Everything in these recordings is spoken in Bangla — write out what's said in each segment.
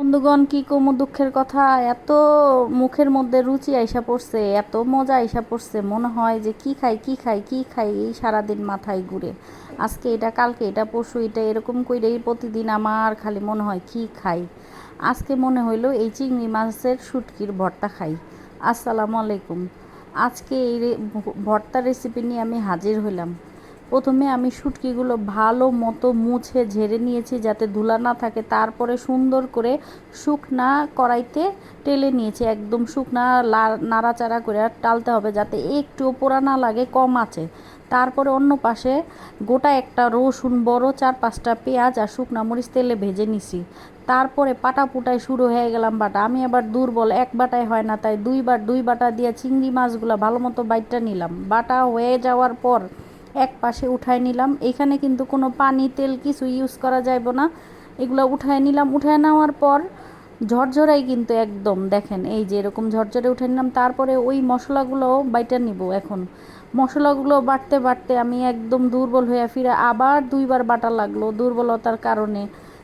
বন্ধুগণ, কি কমু দুঃখের কথা? এত মুখের মধ্যে রুচি আইসা পড়ছে, এত মজা আইসা পড়ছে। মনে হয় যে কি খাই কি খাই কি খাই এই সারাদিন মাথায় ঘুরে। আজকে এটা, কালকে এটা, পরশু এটা, এরকম কইরেই প্রতিদিন আমার খালি মনে হয় কি খাই। আজকে মনে হইল এই চিংড়ি মাছের শুটকির ভর্তা খাই। আসসালামু আলাইকুম। আজকে এই ভর্তা রেসিপি নিয়ে আমি হাজির হইলাম। প্রথমে আমি শুটকিগুলো ভালো মতো মুছে ঝেড়ে নিয়েছি যাতে ধুলা না থাকে। তারপরে সুন্দর করে শুকনা কড়াইতে টেলে নিয়েছি। একদম শুকনা নাড়াচাড়া করে টালতে হবে যাতে একটু পোড়া না লাগে, কম আছে। তারপরে অন্য পাশে গোটা একটা রসুন, বড় চার পাঁচটা পেঁয়াজ আর শুকনা মরিচ তেলে ভেজে নিছি। তারপরে পাটা পুটায় শুরু হয়ে গেলাম বাটা। আমি আবার দুর্বল, এক বাটায় হয় না, তাই দুইবার দুই বাটা দিয়ে চিংড়ি মাছগুলো ভালো মতো বাইটটা নিলাম। বাটা হয়ে যাওয়ার পর এক পাশে উঠায় নিলাম। এখানে কিন্তু কোনো পানি, তেল কিছু ইউজ করা যাইব না। এগুলো উঠায় নিলাম। উঠায় নেওয়ার পর ঝরঝরাই কিন্তু একদম, দেখেন, এই যে এরকম ঝরঝরে উঠে নিলাম। তারপরে ওই মশলাগুলো বাইটা নিব এখন। মশলাগুলো বাটতে বাটতে আমি একদম দুর্বল হয়ে ফিরে আবার দুইবার বাটা লাগল দুর্বলতার কারণে।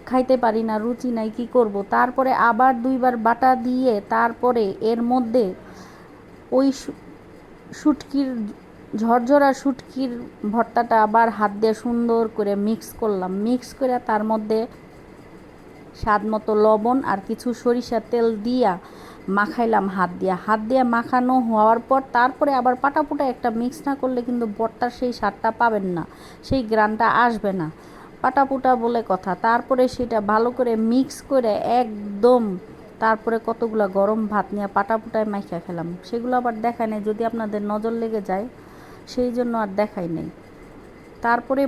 খাইতে পারি না, রুচি নাই, কি করব? তারপরে আবার দুইবার বাটা দিয়ে তারপরে এর মধ্যে ওই শুটকির ঝরঝরা শুটকির ভর্তাটা আবার হাত দিয়ে সুন্দর করে মিক্স করলাম। মিক্স করে তার মধ্যে স্বাদ মতো লবণ আর কিছু সরিষার তেল দিয়া মাখাইলাম হাত দিয়া। হাত দিয়ে মাখানো হওয়ার পর তারপরে আবার পাটাপুটা একটা মিক্স না করলে কিন্তু বটটার সেই স্বাদটা পাবেন না, সেই গ্রানটা আসবে না। পাটাপুটা বলে কথা। তারপরে সেটা ভালো করে মিক্স করে একদম তারপরে কতগুলো গরম ভাত নিয়ে পাটাপুটায় মাইখা খেলাম। সেগুলো আবার দেখায় নাই। যদি আপনাদের নজর লেগে যায় সেই জন্য আর দেখাই নেই। তারপরে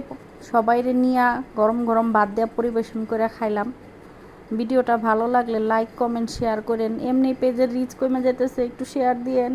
সবাইরে নিয়ে গরম গরম ভাত দেওয়া পরিবেশন করে খাইলাম। ভিডিওটা ভালো লাগলে লাইক কমেন্ট শেয়ার করেন। এমনি পেজের রিচ কমে যেতেছে একটু শেয়ার দিয়েন।